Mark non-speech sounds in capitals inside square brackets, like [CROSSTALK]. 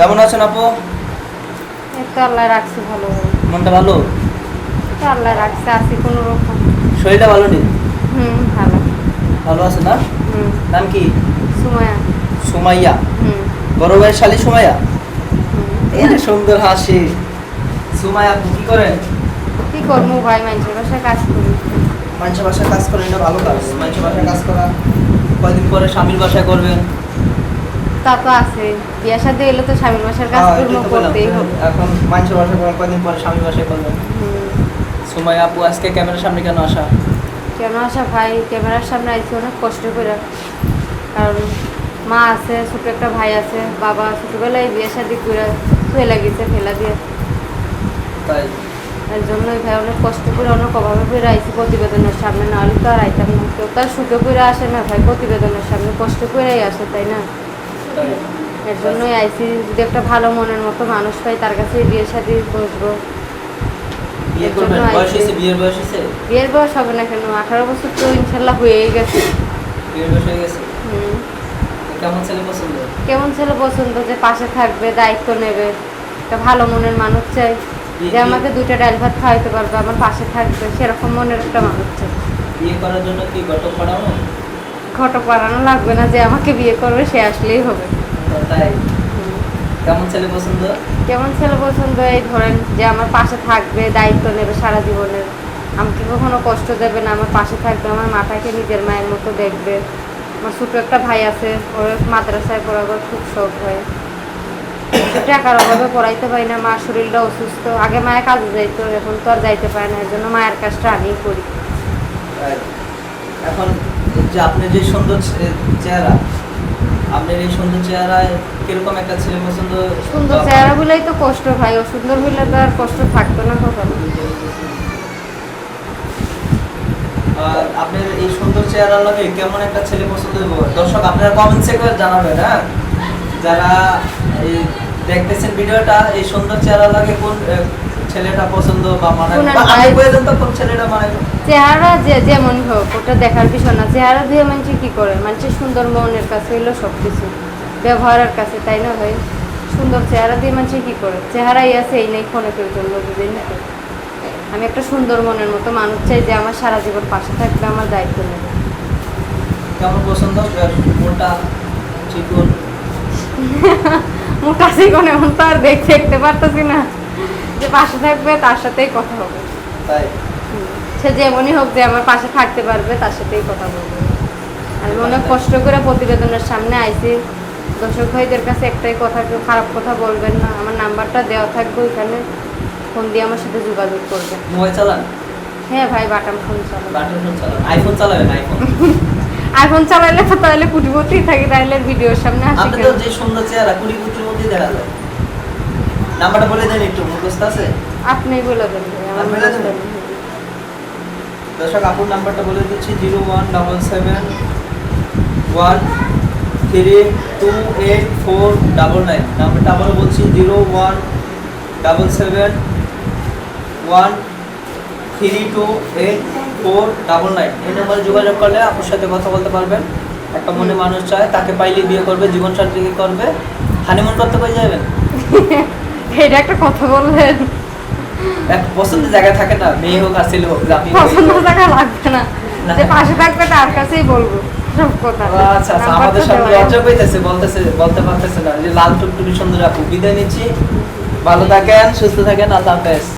কেমন আছেন আপু? তো আল্লাহ রাখছে ভালো। মনটা ভালো? তো আল্লাহ রাখছে আছি কোনো রকম। শরীরটা ভালো নেই? হুম ভালো। ভালো আছে না? হুম। নাম কি? সুমায়া সুমাইয়া। হুম। বড় ভাইয়ের শালি সুমাইয়া। এই যে সুন্দর হাসি। সুমাইয়া আপু কি করেন? কি করব ভাই মানুষের বাসায় কাজ করি। মানুষের বাসায় কাজ করেন এটা ভালো কাজ। মানুষের বাসায় কাজ করা কয়দিন পরে স্বামীর বাসায় করবেন। তা তো আছে। বিয়া শাদী এলে তো স্বামীর বাসার হ্যাঁ। করতেই হবে। এখন মানুষের বাসায় পরে স্বামীর বাসায় করবেন হুম। সুমাইয়া আপু আজকে ক্যামেরার সামনে কেন আসা? কেন আসা ভাই? ক্যামেরার সামনে আইছি অনেক কষ্ট করে। কারণ মা আছে ছোট একটা ভাই আছে বাবা ছোটবেলায় বিয়ে শাদি করে ফেলা গেছে ফেলা দিয়ে। তাই? এর জন্যই ভাই অনেক কষ্ট করে অনেক অভাবে করে আইছি প্রতিবেদনের সামনে। নাহলে তো আর আইতাম না। কেউ তার সুখে করে আসে না ভাই প্রতিবেদনের সামনে কষ্ট করেই আসে তাই না? এর জন্যই আইছি যদি একটা ভালো মনের মতো মানুষ পাই তার কাছে বিয়ে শাদি বসবো বিয়ের বয়স বিয়ের হবে না কেন? আঠারো বছর তো ইনশাল্লাহ হয়েই গেছে। বিয়ের কেমন ছেলে পছন্দ? যে পাশে থাকবে দায়িত্ব নেবে। একটা ভালো মনের মানুষ চাই। যে আমাকে দুইটা ডাল ভাত খাওয়াইতে পারবে আমার পাশে থাকবে সেরকম মনের একটা মানুষ চাই। বিয়ে করার জন্য কি ঘটক পাঠানো ঘটক বাড়ানো লাগবে না যে আমাকে বিয়ে করবে সে আসলেই হবে। কেমন ছেলে পছন্দ? কেমন ছেলে পছন্দ? এই ধরেন যে আমার পাশে থাকবে দায়িত্ব নেবে সারা জীবনের। আমাকে কখনো কষ্ট দেবে না আমার পাশে থাকবে আমার মাটাকে নিজের মায়ের মতো দেখবে। আমার ছোটো একটা ভাই আছে ওর মাদ্রাসায় পড়াবার খুব শখ হয়। টাকার অভাবে পড়াইতে পারি না মার শরীরটা অসুস্থ। আগে মায়ের কাজে যাইতো এখন তো আর যাইতে পারে না এর জন্য মায়ের কাজটা আমিই করি। এখন যে আপনি যে সুন্দর চেহারা আপনার এই সুন্দর চেহারায় কীরকম একটা ছেলে পছন্দ? সুন্দর চেহারা বলেই তো কষ্ট ভাই ও সুন্দর হইলে তো আর কষ্ট থাকতো না কখনো। আর আপনার এই সুন্দর চেহারা লাগে কেমন একটা ছেলে পছন্দ হইব? দর্শক আপনারা কমেন্টসে করে জানাবেন হ্যাঁ? যারা এই দেখতেছেন ভিডিওটা এই সুন্দর চেহারা লাগে কোন ছেলেটা পছন্দ বা। বলে দেন ছেলেটা মানে চেহারা যে যেমনই হোক ওটা দেখার বিষয় না। চেহারা দিয়ে মানুষ কি করে? মানুষের সুন্দর মনের কাছে হইল সব কিছু ব্যবহারের কাছে তাই না ভাই? সুন্দর চেহারা দিয়ে মানুষ কি করে? চেহারাই আছে এই নেই ক্ষণেকের জন্য বুঝেন না? আমি একটা সুন্দর মনের মতো মানুষ চাই যে আমার সারা জীবন পাশে থাকবে আমার দায়িত্ব নেবে। কেমন পছন্দ? মোটা চিকন? [LAUGHS] মোটা চিকন এমন তো আর দেখতে দেখতে পারতেছি না। যে পাশে থাকবে তার সাথেই কথা হবে। তাই? সে যেমনই হোক যে আমার পাশে থাকতে পারবে তার সাথেই কথা বলব। আমি অনেক কষ্ট করে প্রতিবেদনের সামনে আইছি। দর্শক ভাইদের কাছে একটাই কথা কেউ খারাপ কথা বলবেন না। আমার নাম্বারটা দেওয়া থাকবে ওইখানে। ফোন দিয়ে আমার সাথে যোগাযোগ করবেন মোবাইল চালান? হ্যাঁ ভাই বাটাম ফোন চালাবো বাটন ফোন চালান। আইফোন চালাবেন আইফোন? [LAUGHS] আইফোন চালাইলে তো তাহলে কুটিপতি থাকি তাহলে ভিডিওর সামনে আসি আপনি তো যে সুন্দর চেহারা কুটির মধ্যে দেখা যায়। নাম্বারটা বলে দেন একটু মুখস্থ আছে? আপনি বলে দেন আমি বলে? নেই। দর্শক আপুর নাম্বারটা বলে দিচ্ছি zero one double seven one three two eight four double nine. নাম্বারটা আবারও বলছি zero one double seven one three two eight four double nine. এই নাম্বারে যোগাযোগ করলে আপুর সাথে কথা বলতে পারবেন। একটা মনে মানুষ চায় তাকে পাইলে বিয়ে করবে জীবন সাথী করবে। হানিমুন করতে কই যাবেন? [LAUGHS] এটা একটা কথা বললেন। পছন্দের জায়গা থাকে না মেয়ে হোক আর ছেলে হোক পছন্দের জায়গা লাগবে না। যে পাশে থাকবে তার কাছেই বলব আচ্ছা আচ্ছা আমাদের তো লজ্জা পাইতেছে বলতেছে বলতে পারতেছে না। যে লাল টুকটুকি সুন্দর আপু বিদায় নিচ্ছি। ভালো থাকেন সুস্থ থাকেন আল্লাহ হাফেজ।